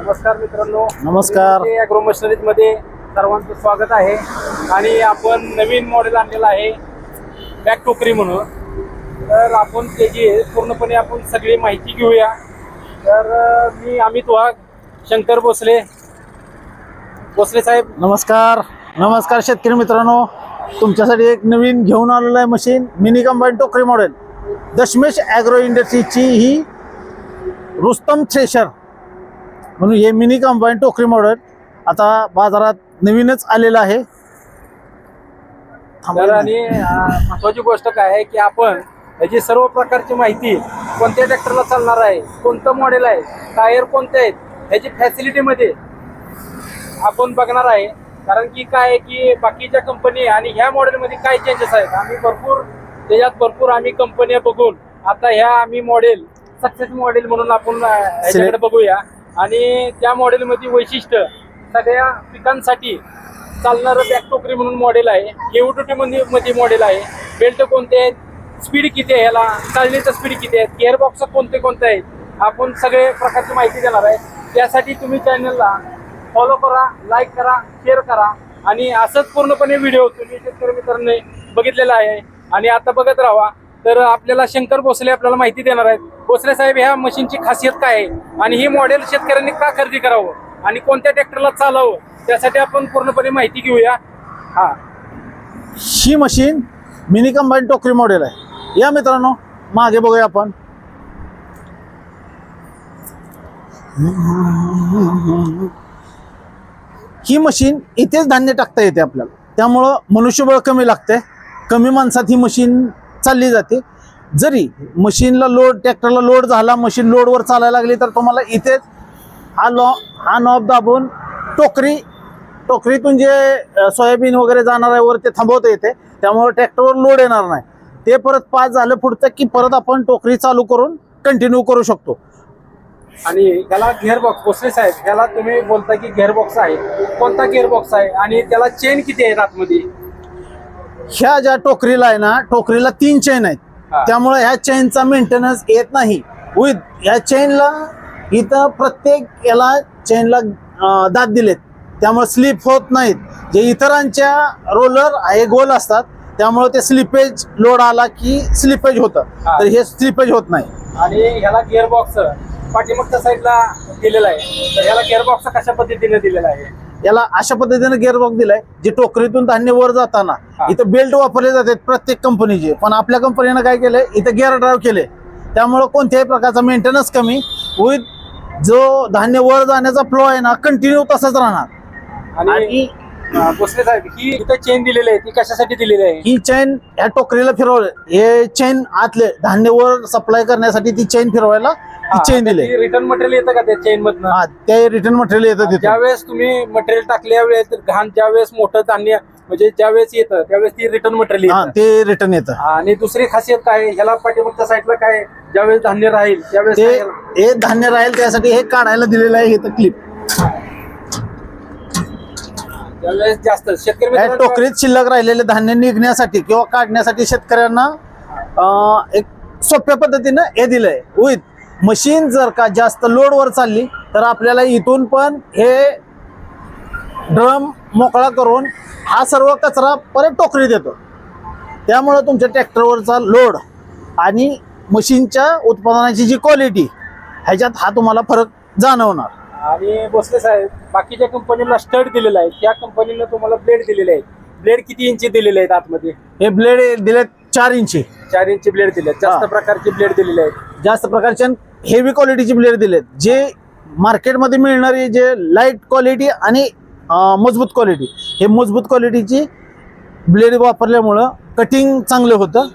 नमस्कार मित्रांनो. नमस्कार. अॅग्रो मशिनरीजमध्ये सर्वांचं स्वागत आहे. आणि आपण नवीन मॉडेल आणलेलं आहे. बॅक टोकरी म्हणून. तर आपण त्याची पूर्णपणे आपण सगळी माहिती घेऊया. तर मी अमित वाघ शंकर भोसले. भोसले साहेब. नमस्कार. नमस्कार शेतकरी मित्रांनो. तुमच्यासाठी एक नवीन घेऊन आलेलं आहे मशीन मिनी कंबाईन टोकरी मॉडेल दशमेश ॲग्रो इंडस्ट्रीची ही रुस्तम थ्रेशर. म्हणून हे मिनी कंबाईन टोकरी मॉडेल आता बाजारात नवीनच आलेलं आहे. तर. आणि महत्वाची गोष्ट काय आहे की आपण याची सर्व प्रकारची माहिती कोणत्या ट्रॅक्टरला चालणार आहे कोणतं मॉडेल आहे टायर कोणते आहेत याची फॅसिलिटीमध्ये आपण बघणार आहे. कारण की काय आहे की बाकीच्या कंपनी आणि ह्या मॉडेलमध्ये काय चेंजेस आहेत आम्ही भरपूर त्याच्यात भरपूर आम्ही कंपन्या बघून आता ह्या आम्ही मॉडेल सक्सेस मॉडेल म्हणून आपण ह्याच्याकडे बघूया. आणि त्या मॉडेलमध्ये वैशिष्ट्य सगळ्या पिकांसाठी चालणारं बॅक टोकरी म्हणून मॉडेल आहे. केवटुटी मध्ये मध्ये मॉडेल आहे. बेल्ट कोणते आहेत? स्पीड किती आहे ह्याला चालण्याचं स्पीड किती आहे? गिअरबॉक्स कोणते कोणते आहेत? आपण सगळे प्रकारची माहिती देणार आहे. त्यासाठी तुम्ही चॅनलला फॉलो करा लाईक करा शेअर करा. आणि असंच पूर्णपणे व्हिडिओ तुम्ही शेतकरी मित्रांनी बघितलेला आहे. आणि आता बघत राहा तर आपल्याला शंकर भोसले आपल्याला माहिती देणार आहेत. भोसले साहेब ह्या मशीनची खासियत काय आहे? आणि ही मॉडेल शेतकऱ्यांनी का खरेदी करावं? आणि कोणत्या ट्रॅक्टरला चालावं? त्यासाठी आपण पूर्णपणे माहिती घेऊया. हा. ही मशीन मिनी कंबाईन टोकरी मॉडेल आहे. या मित्रांनो मागे बघूया आपण. ही मशीन इथेच धान्य टाकता येते आपल्याला. त्यामुळं मनुष्यबळ कमी लागते कमी माणसात ही मशीन चालली जाते. जरी मशीनला लोड ट्रॅक्टरला लोड झाला मशीन लोडवर चालायला लागली तर तुम्हाला इथेच हा लॉ हा नॉब दाबून टोकरी टोकरीतून जे सोयाबीन वगैरे जाणार आहे वर ते थांबवता येते. त्यामुळे ट्रॅक्टरवर लोड येणार नाही. ते परत पास झालं पुढचं की परत आपण टोकरी चालू करून कंटिन्यू करू शकतो. आणि याला गिअरबॉक्स भोसले साहेब याला तुम्ही बोलता की गिअरबॉक्स आहे. कोणता गिअरबॉक्स आहे? आणि त्याला चेन किती आहे आतमध्ये ह्या ज्या टोकरीला आहे ना टोकरीला तीन चेन आहेत. त्यामुळे ह्या चेनचा मेंटेनन्स येत नाही. विथ ह्या चेनला इथं प्रत्येक याला चेनला दात दिलेत. त्यामुळे स्लिप होत नाहीत. जे इतरांच्या रोलर हे गोल असतात. त्यामुळे ते स्लिपेज लोड आला की स्लिपेज होतं. तर हे स्लिपेज होत नाही. आणि ह्याला गिअर बॉक्स पाठीमागच्या साईडला दिलेला आहे. तर ह्याला गिअर बॉक्स कशा पद्धतीने दिलेला आहे? याला अशा पद्धतीने गिअरबॉक्स दिलाय जे टोकरीतून धान्य वर जाताना. इथं बेल्ट वापरले जातात प्रत्येक कंपनीचे पण आपल्या कंपनीनं काय केलंय? इथं गिअर ड्राईव्ह केले त्यामुळं कोणत्याही प्रकारचा मेंटेनन्स कमी विथ जो धान्य वर जाण्याचा फ्लो आहे ना कंटिन्यू तसाच राहणार. आणि भोसले साहेब ही इथं चेन दिलेली आहे ती कशासाठी दिलेली आहे? ही चेन ह्या टोकरीला फिरवलं हे चेन आतले धान्य वर सप्लाय करण्यासाठी ती चेन फिरवायला चेन दिली. रिटर्न मटेरियल येतं का त्या चेन मधनं? हा ते रिटर्न मटेरियल येतं तिथं. ज्यावेळेस तुम्ही मटेरियल टाकल्या वेळेस घाण ज्यावेळेस मोठं धान्य म्हणजे ज्यावेळेस येतं त्यावेळेस ती रिटर्न मटेरियल हा येतं. ते रिटर्न येतं. आणि दुसरी खासियत काय? आहे? ह्याला पाठीमागच्या साईडला काय? ज्यावेळेस धान्य राहील त्यावेळेस ते काय- हे धान्य राहील त्यासाठी हे काढायला दिलेलं आहे इथं क्लिप त्यावेळेस जास्त शेतकरी या मित्रांनो- टोकरीत शिल्लक राहिलेले धान्य निघण्यासाठी किंवा काढण्यासाठी शेतकऱ्यांना अं, एक सोप्या पद्धतीनं हे दिलंय. विथ मशीन जर का जास्त लोडवर चालली तर आपल्याला इथून पण हे ड्रम मोकळा करून हा सर्व कचरा परत टोकरीत येतो त्यामुळं तुमच्या ट्रॅक्टरवरचा लोड आणि मशीनच्या उत्पादनाची जी क्वालिटी ह्याच्यात हा तुम्हाला फरक जाणवणार. आणि भोसले साहेब बाकीच्या कंपनीला स्टड दिलेला आहे त्या कंपनीनं तुम्हाला ब्लेड दिलेले आहेत. ब्लेड किती इंची दिलेले आहेत आतमध्ये? हे ब्लेड दिले चार इंची चार इंची ब्लेड दिले जास्त. प्रकारचे ब्लेड दिलेले आहेत. जास्त प्रकारचे हेवी क्वालिटीचे ब्लेड दिलेत. जे मार्केटमध्ये मिळणारी जे लाइट क्वालिटी आणि मजबूत क्वालिटी हे मजबूत क्वालिटीची ब्लेड वापरल्यामुळं कटिंग चांगलं होतं.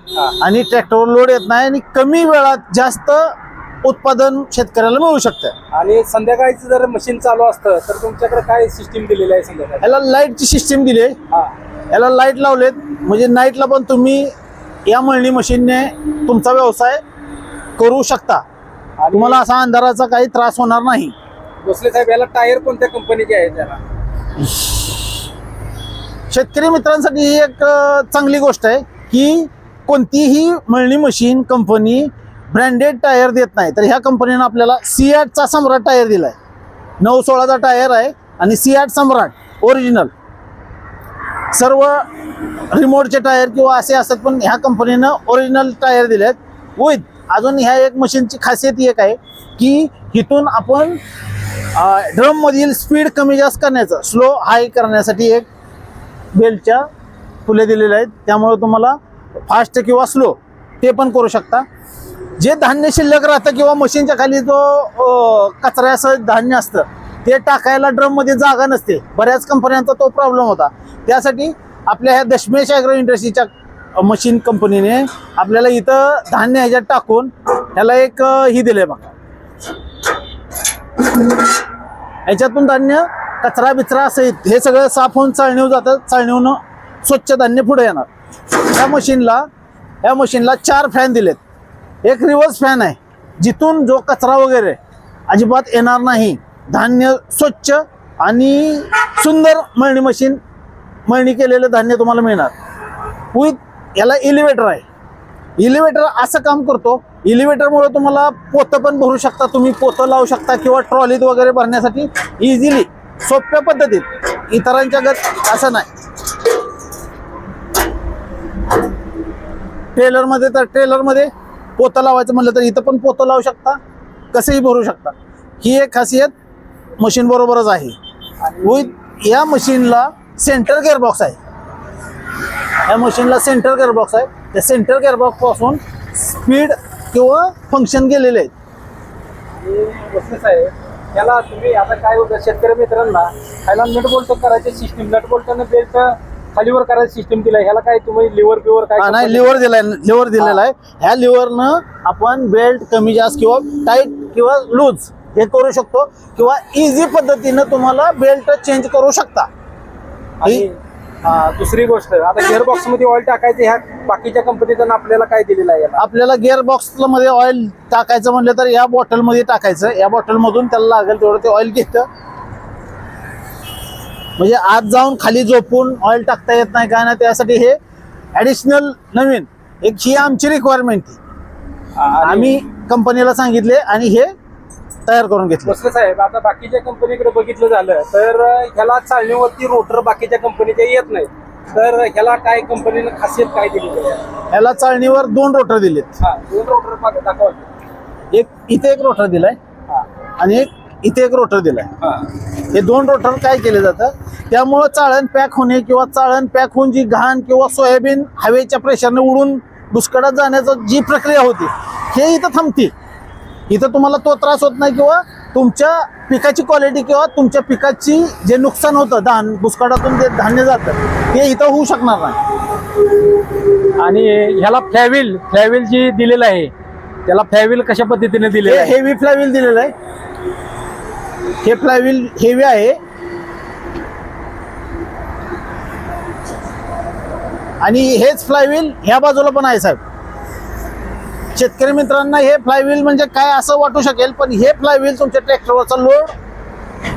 आणि ट्रॅक्टरवर लोड येत नाही आणि कमी वेळात जास्त उत्पादन शेतकऱ्याला मिळू शकतं. आणि संध्याकाळचं जर मशीन चालू असतं तर तुमच्याकडे काय सिस्टीम दिलेली आहे संध्याकाळी? याला लाईटची सिस्टीम दिली आहे. हा. याला लाइट लावलेत. म्हणजे नाईटला पण तुम्ही या मळणी मशीनने तुमचा व्यवसाय करू शकता. तुम्हाला असा अंधाराचा काही त्रास होणार नाही. भोसले साहेब याला टायर कोणत्या कंपनीचे आहेत त्याला? शेतकरी मित्रांसाठी ही एक अ, चांगली गोष्ट आहे की कोणतीही मळणी मशीन कंपनी ब्रँडेड टायर देत नाही. तर ह्या कंपनीनं आपल्याला सियाटचा सम्राट टायर दिलाय. नऊ सोळाचा टायर आहे आणि सी आठ सम्राट ओरिजिनल सर्व रिमोटचे टायर किंवा असे असतात पण ह्या कंपनीनं ओरिजिनल टायर दिले आहेत विथ अजून ह्या एक मशीनची खासियत एक आहे की इथून आपण ड्रममधील स्पीड कमी जास्त करण्याचं स्लो हाय करण्यासाठी एक बेल्टच्या फुले दिलेल्या आहेत. त्यामुळे तुम्हाला फास्ट किंवा स्लो ते पण करू शकता. जे धान्य शिल्लक राहतं किंवा मशीनच्या खाली जो कचऱ्यासह धान्य असतं ते टाकायला ड्रममध्ये जागा नसते. बऱ्याच कंपन्यांचा तो प्रॉब्लेम होता. त्यासाठी आपल्या ह्या दशमेश ॲग्रो इंडस्ट्रीच्या मशीन कंपनीने आपल्याला इथं धान्य ह्याच्यात टाकून ह्याला एक ही दिले बघा. ह्याच्यातून धान्य कचरा बिचरा सहित हे सगळं साफ होऊन चाळणीव जातं चाळणीहून स्वच्छ धान्य पुढे येणार. या मशीनला या मशीनला चार फॅन दिलेत. एक रिव्हर्स फॅन आहे. जिथून जो कचरा वगैरे अजिबात येणार नाही धान्य स्वच्छ आणि सुंदर मळणी मशीन मळणी केलेलं धान्य तुम्हाला मिळणार. विथ याला एलिव्हेटर आहे. इलिव्हेटर असं काम करतो. इलिव्हेटरमुळे तुम्हाला पोतं पण भरू शकता. तुम्ही पोतं लावू शकता किंवा ट्रॉलीत वगैरे भरण्यासाठी इझिली सोप्या पद्धतीत. इतरांच्या गत असं नाही. ट्रेलरमध्ये तर ट्रेलरमध्ये पोतं लावायचं म्हणलं तर इथं पण पोतं लावू शकता. कसंही भरू शकता. ही एक खासियत मशीन बरोबरच आहे. विथ या मशीनला सेंटर गेअरबॉक्स आहे. या मशीनला सेंटर गेअरबॉक्स आहे. त्या सेंटर गेअरबॉक्सपासून स्पीड किंवा फंक्शन गेलेले आहेत. कसं साहेब याला तुम्ही आता काय होतं शेतकरी मित्रांना ह्याला नट बोल्ट करायचे सिस्टीम नट बोल्टनं बेल्ट खालीवर करायचं सिस्टीम दिलं ह्याला काय तुम्ही लिव्हर बिवर काय नाही लिव्हर दिलाय लिव्हर दिलेला आहे. ह्या लिव्हरनं आपण बेल्ट कमी जास्त किंवा टाईट किंवा लूज हे करू शकतो किंवा इझी पद्धतीनं तुम्हाला बेल्ट चेंज करू शकता. आणि दुसरी गोष्ट आता गिअर बॉक्समध्ये ऑइल टाकायचं ह्या बाकीच्या कंपनीचं आपल्याला काय दिलेलं आहे याला? आपल्याला गिअर बॉक्सला मध्ये ऑइल टाकायचं म्हणलं तर या बॉटलमध्ये टाकायचं. या बॉटलमधून त्याला लागेल तेवढं ते ऑइल घेतं. म्हणजे आत जाऊन खाली झोपून ऑइल टाकता येत नाही काय नाही त्यासाठी हे ॲडिशनल नवीन. एक ही आमची रिक्वायरमेंट आणि आम्ही कंपनीला सांगितले आणि हे तयार करून घेतलं. बसले साहेब आता बाकीच्या कंपनीकडे बघितलं झालं तर ह्याला चालण्यावरती रोटर बाकीच्या कंपनीच्या येत नाही तर ह्याला काय कंपनीनं खासियत काय दिलेली आहे याला चाळणीवर दोन रोटर दिलेत. हा दोन रोटर दाखवा. एक इथे एक रोटर दिलाय हा. आणि एक इथे एक रोटर दिलाय. हा. हे दोन रोटर काय केले जातं? त्यामुळं चाळण पॅक होणे किंवा चाळण पॅक होऊन जी घाण किंवा सोयाबीन हवेच्या प्रेशरने उडून दुष्काळात जाण्याचं जी प्रक्रिया होती हे इथं थांबते. इथं तुम्हाला तो त्रास होत नाही किंवा तुमच्या पिकाची क्वालिटी किंवा तुमच्या पिकाची जे नुकसान होतं धान दुष्काळातून जे धान्य जातं ते इथं होऊ शकणार नाही. आणि ह्याला फ्लॅविल फ्लॅविल जी दिलेलं आहे त्याला फ्लॅविल कशा पद्धतीने आहे? हेवी फ्लायव्हील दिलेलं आहे. हे फ्लायव्हील हेवी आहे. आणि हेच फ्लायव्हील ह्या बाजूला पण आहे साहेब. शेतकरी मित्रांना हे फ्लायव्हील म्हणजे काय असं वाटू शकेल पण हे फ्लायव्हील तुमच्या ट्रॅक्टरवरचा लोड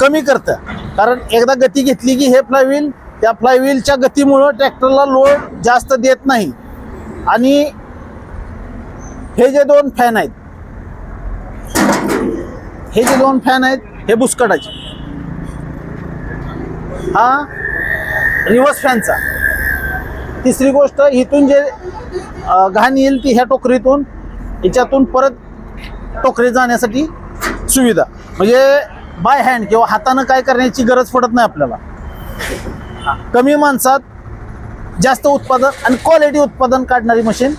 कमी करतं. कारण एकदा गती घेतली की हे फ्लायव्हील त्या फ्लायव्हीलच्या गतीमुळं ट्रॅक्टरला लोड जास्त देत नाही. आणि हे जे दोन फॅन आहेत हे जे दोन फॅन आहेत हे बुसकटाचे. हा रिव्हर्स फॅनचा. तिसरी गोष्ट इथून जे घाण येईल ती ह्या टोकरीतून याच्यातून परत टोकरे जाण्यासाठी सुविधा. म्हणजे बाय हँड किंवा हातानं काय करण्याची गरज पडत नाही आपल्याला. कमी माणसात जास्त उत्पादन आणि क्वालिटी उत्पादन काढणारी machine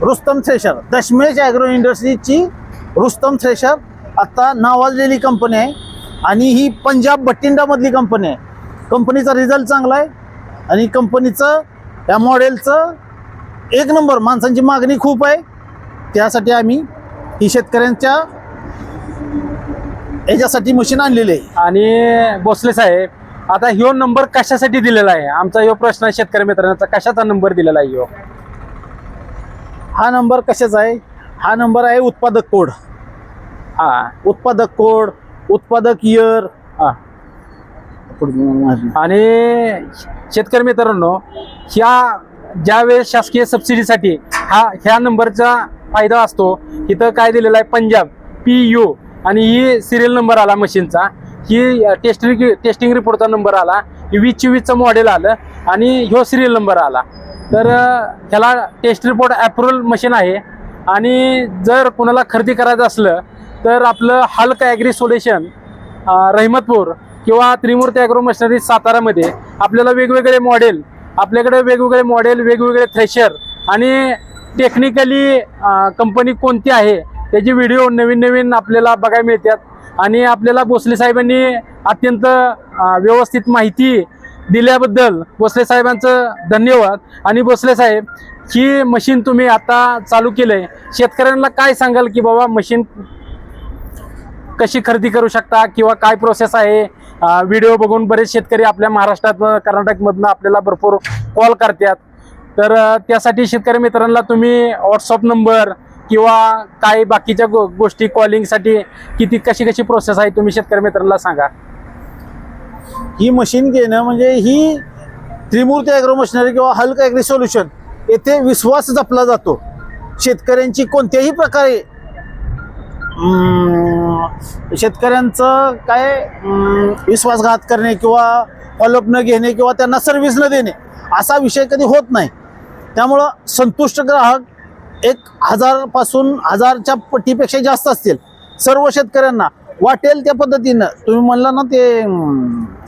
Rustam thresher Dashmesh agro इंडस्ट्रीजची Rustam thresher आत्ता नावाजलेली कंपनी आहे आणि ही पंजाब बठिंडामधली कंपनी आहे. कंपनीचा रिझल्ट चांगला आहे आणि कंपनीचं या मॉडेलचं एक नंबर माणसांची मागणी खूप आहे. त्यासाठी आम्ही ही शेतकऱ्यांच्या याच्यासाठी मशीन आणलेली आहे. आणि भोसले साहेब आता ह्यो नंबर कशासाठी दिलेला आहे? आमचा ह्यो प्रश्न आहे शेतकरी मित्रांचा. कशाचा नंबर दिलेला आहे ह्यो? हा नंबर कशाचा आहे? हा नंबर आहे उत्पादक कोड. हा. उत्पादक कोड उत्पादक इयर हा. आणि शेतकरी मित्रांनो ह्या ज्यावेळेस शासकीय सबसिडीसाठी हा ह्या नंबरचा फायदा असतो. इथं काय दिलेला आहे? पंजाब पी यू आणि ही सिरियल नंबर आला मशीनचा. ही टेस्टिंग टेस्टिंग रिपोर्टचा नंबर आला. वीस चोवीसचं मॉडेल आलं आणि ह्यो सिरियल नंबर आला. तर ह्याला टेस्ट रिपोर्ट ॲप्रुव्हल मशीन आहे. आणि जर कुणाला खरेदी करायचं असलं तर आपलं हल्क ॲग्री सोल्युशन रहिमतपूर किंवा त्रिमूर्ती ॲग्रो मशिनरी सातारामध्ये आपल्याला वेगवेगळे मॉडेल आपल्याकडे वेगवेगळे मॉडेल वेगवेगळे थ्रेशर आणि टेक्निकली कंपनी कोणती आहे त्याची व्हिडिओ नवीन नवीन आपल्याला बघायला मिळतात. आणि आपल्याला भोसले साहेबांनी अत्यंत व्यवस्थित माहिती दिल्याबद्दल भोसले साहेबांचं धन्यवाद. आणि भोसले साहेब ही मशीन तुम्ही आता चालू केलंय. शेतकऱ्यांना काय सांगाल की बाबा मशीन कशी खरेदी करू शकता किंवा काय प्रोसेस आहे? व्हिडिओ बघून बरेच शेतकरी आपल्या महाराष्ट्रात कर्नाटकमधनं आपल्याला भरपूर कॉल करतात. तर त्यासाठी शेतकरी मित्रांना तुम्ही व्हॉट्सअप नंबर किंवा काही बाकीच्या गो गोष्टी कॉलिंगसाठी किती कशी कशी प्रोसेस आहे तुम्ही शेतकरी मित्रांना सांगा. ही मशीन घेणं म्हणजे ही त्रिमूर्ती ॲग्रो मशिनरी किंवा हल्क ॲग्री सोल्युशन येथे विश्वास जपला जातो. शेतकऱ्यांची कोणत्याही प्रकारे शेतकऱ्यांचं काय विश्वासघात करणे किंवा फॉलोअप न घेणे किंवा त्यांना सर्व्हिस न देणे असा विषय कधी होत नाही. त्यामुळं संतुष्ट ग्राहक एक हजारपासून हजारच्या पटीपेक्षा जास्त असतील. सर्व शेतकऱ्यांना वाटेल त्या पद्धतीनं. तुम्ही म्हणला ना ते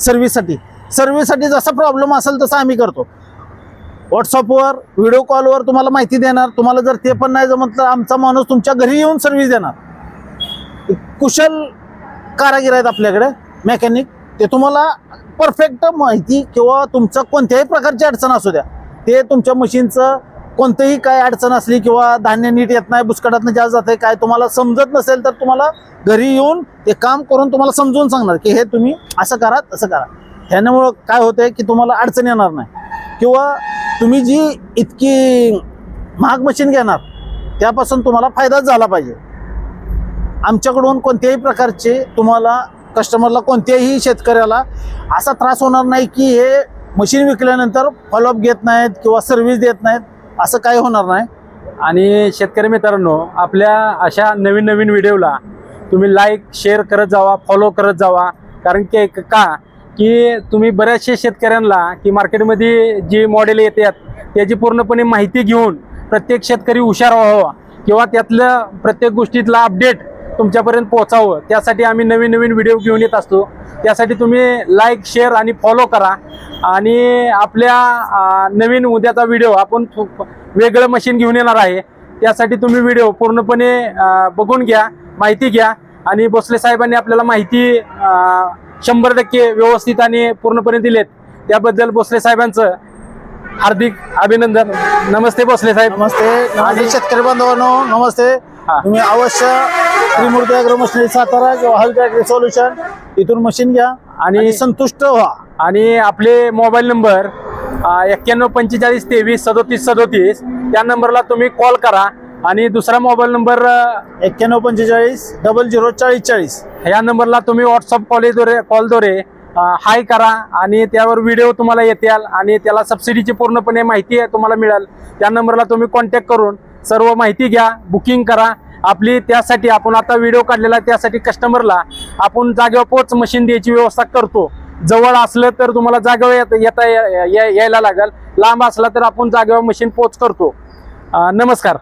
सर्व्हिससाठी. सर्व्हिससाठी जसा प्रॉब्लेम असेल तसा आम्ही करतो. व्हॉट्सअपवर व्हिडिओ कॉलवर तुम्हाला माहिती देणार. तुम्हाला जर ते पण नाही जमत तर आमचा माणूस तुमच्या घरी येऊन सर्व्हिस देणार. कुशल कारागीर आहेत आपल्याकडे मेकॅनिक ते तुम्हाला परफेक्ट माहिती किंवा तुमचं कोणत्याही प्रकारची अडचण असू द्या. ते तुमच्या मशीनचं कोणतंही काय अडचण असली किंवा धान्य नीट येत नाही बुसकाटातनं जास्त जाते काय तुम्हाला समजत नसेल तर तुम्हाला घरी येऊन ते काम करून तुम्हाला समजून सांगणार की हे तुम्ही असं करा तसं करा. ह्यामुळं काय होतंय की तुम्हाला अडचण येणार नाही. किंवा तुम्ही जी इतकी महाग मशीन घेणार त्यापासून तुम्हाला फायदाच झाला पाहिजे. आमच्याकडून कोणत्याही प्रकारचे तुम्हाला कस्टमरला कोणत्याही शेतकऱ्याला असा त्रास होणार नाही की हे मशीन विकल्यानंतर फॉलोअप घेत नाहीत किंवा सर्व्हिस देत नाहीत असं काही होणार नाही. आणि शेतकरी मित्रांनो आपल्या अशा नवीन नवीन व्हिडिओला तुम्ही लाईक शेअर करत जावा फॉलो करत जावा. कारण की का की तुम्ही बऱ्याचशा शेतकऱ्यांना की मार्केटमध्ये जी मॉडेल येतात त्याची पूर्णपणे माहिती घेऊन प्रत्येक शेतकरी हुशार व्हावा किंवा त्यातलं प्रत्येक गोष्टीतला अपडेट तुमच्यापर्यंत पोहोचावं. त्यासाठी आम्ही नवीन नवीन व्हिडिओ घेऊन येत असतो. त्यासाठी तुम्ही लाईक शेअर आणि फॉलो करा. आणि आपल्या नवीन उद्याचा व्हिडिओ आपण वेगळं मशीन घेऊन येणार आहे. त्यासाठी तुम्ही व्हिडिओ पूर्णपणे बघून घ्या माहिती घ्या. आणि भोसले साहेबांनी आपल्याला माहिती शंभर टक्के व्यवस्थित आणि पूर्णपणे दिलेत. त्याबद्दल भोसले साहेबांचं हार्दिक अभिनंदन. नमस्ते भोसले साहेब. नमस्ते. शेतकरी बांधवांनो नमस्ते. तुम्ही अवश्य त्रिमूर्ती अॅग्रो मशिनरी सातारा किंवा हल्क ॲग्री सोल्युशन इथून मशीन घ्या आणि- संतुष्ट व्हा. आणि आपले मोबाईल नंबर एक्क्याण्णव पंचेचाळीस तेवीस सदोतीस सदोतीस त्या नंबरला तुम्ही कॉल करा. आणि दुसरा मोबाईल नंबर एक्क्याण्णव पंचेचाळीस डबल झिरो चाळीस चाळीस. ह्या नंबरला तुम्ही व्हॉट्सअप कॉलद्वारे कॉलद्वारे हाय करा आणि त्यावर व्हिडिओ तुम्हाला येतील आणि त्याला सबसिडीची पूर्णपणे माहिती तुम्हाला मिळेल. त्या नंबरला तुम्ही कॉन्टॅक्ट करून सर्व माहिती घ्या बुकिंग करा आपली त्यासाठी आपण आता व्हिडिओ काढलेला त्यासाठी कस्टमरला आपण जागेवर पोच मशीन द्यायची व्यवस्था करतो. जवळ असलं तर तुम्हाला जागेवर येता येता यायला लागेल. लांब असला तर आपण जागेवर मशीन पोच करतो. नमस्कार.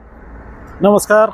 नमस्कार.